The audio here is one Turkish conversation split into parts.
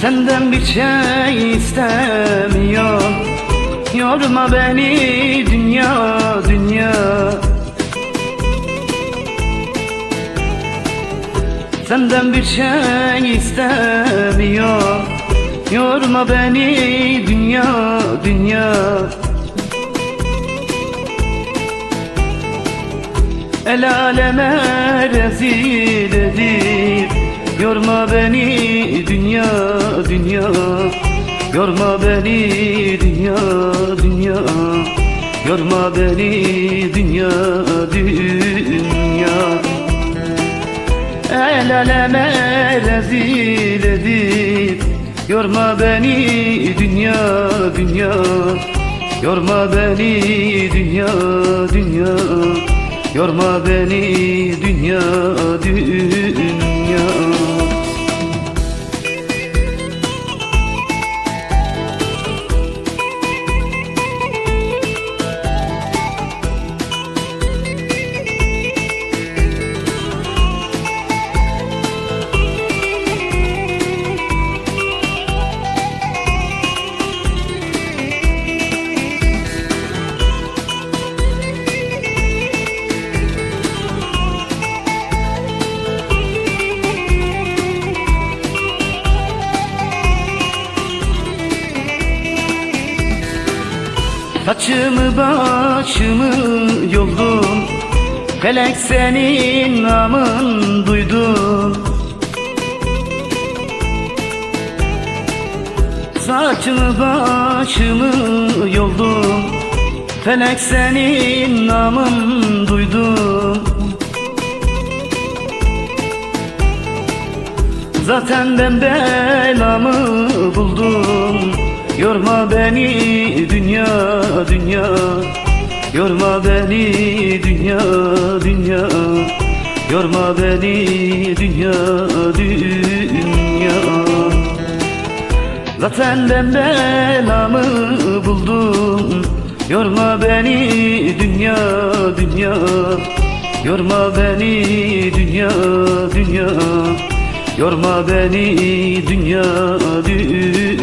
Senden bir şey istemiyorum Yorma beni dünya dünya. Senden bir şey istemiyorum Yorma beni dünya dünya. El aleme rezil edip Yorma beni dünya dünya Yorma beni dünya dünya. Yorma beni dünya dünya. El aleme rezil edip Yorma beni dünya dünya. Yorma beni dünya dünya. Yorma beni dünya dünya Saçımı başımı yoldum. Felek senin namın duydum. Saçımı başımı yoldum. Felek senin namın duydum. Zaten ben belamı buldum Yorma beni dünya dünya. Yorma beni dünya dünya. Yorma beni dünya dünya. Zaten ben belamı buldum. Yorma beni dünya dünya. Yorma beni dünya dünya. Yorma beni dünya dünya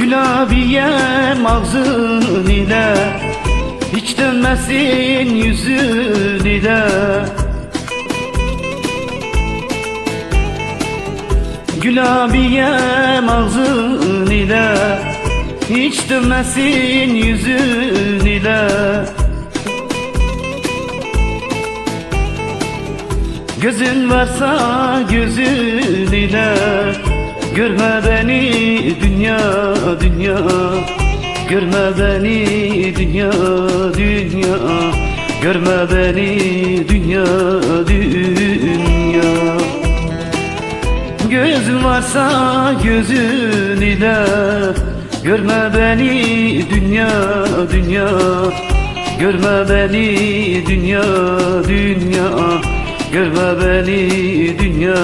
Gül abiyem ağzın ile Hiç dönmesin yüzün ile. Gül abiyem ağzın ile Hiç dönmesin yüzün ile. Gözün varsa gözün ile Görme beni dünya dünya. Görme beni dünya dünya. Görme beni dünya dünya. Gözün varsa gözün ile Görme beni dünya dünya. Görme beni dünya dünya. Görme beni dünya